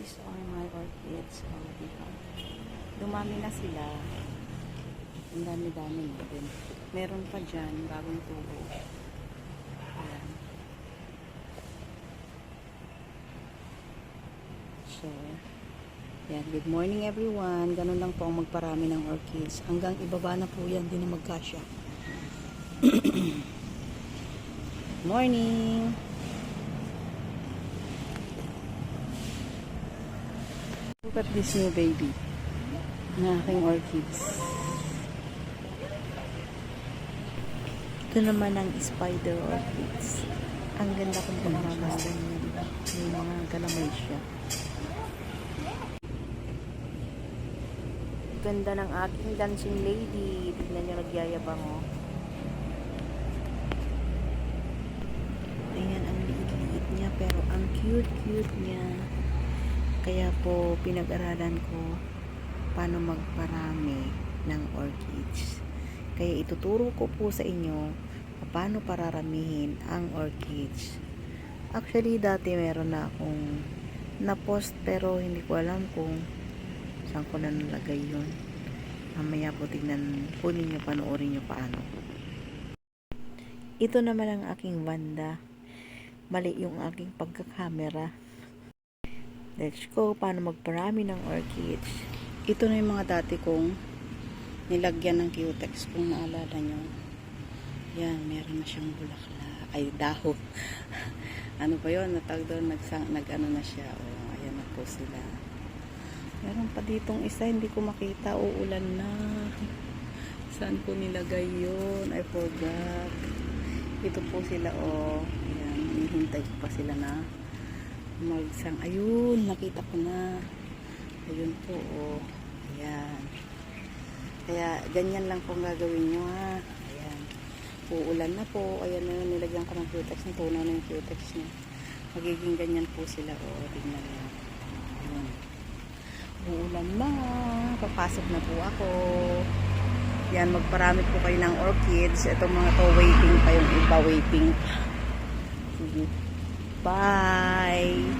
These are my orchids. Oh, di ba? Dumami na sila. Ang dami-dami na din. Meron pa dyan, bagong tubo. Ayan. So, yan. Good morning everyone. Ganun lang po ang magparami ng orchids. Hanggang ibaba na po yan, di na magkasya. morning! Look at this new baby na orchids. Ito naman ang spider orchids. Ang ganda kong pagmamasdan yan. May mga galamay siya. Ganda ng aking dancing lady. Tignan niyo nagyayabang oh. Ayan, ang liit-liit niya pero ang cute-cute niya. Kaya po pinag-aralan ko paano magparami ng orchids. Kaya ituturo ko po sa inyo paano pararamihin ang orchids. Actually, dati meron na akong na-post pero hindi ko alam kung saan ko na nalagay yun. Mamaya po tingnan, kunin nyo, panoorin nyo paano. Ito naman ang aking banda. Mali yung aking pagkakamera. Let's go, paano magparami ng orchids. Ito na yung mga dati kong nilagyan ng cutex kung naalala nyo. Yan, meron na siyang bulaklak. Ay, dahon. ano pa yun? Natag doon, nagsang, nag ano na siya. O, ayan na po sila. Meron pa ditong isa, hindi ko makita. Uulan na. Saan ko nilagay yun? I forgot. Ito po sila, o. Ayan, hinihintay ko pa sila na magsang. Ayun, nakita ko na. Ayun po, o. Ayan. Kaya, ganyan lang pong gagawin nyo, ha. Ayan. Uulan na po. Ayan na yun, nilagyan ko ng cutex. Natunaw na yung cutex niya. Magiging ganyan po sila, o. Tingnan nyo. Ayan. Uulan na. Papasok na po ako. Yan, magparami po kayo ng orchids. Itong mga to, waiting pa yung iba, waiting pa. Sige. Bye!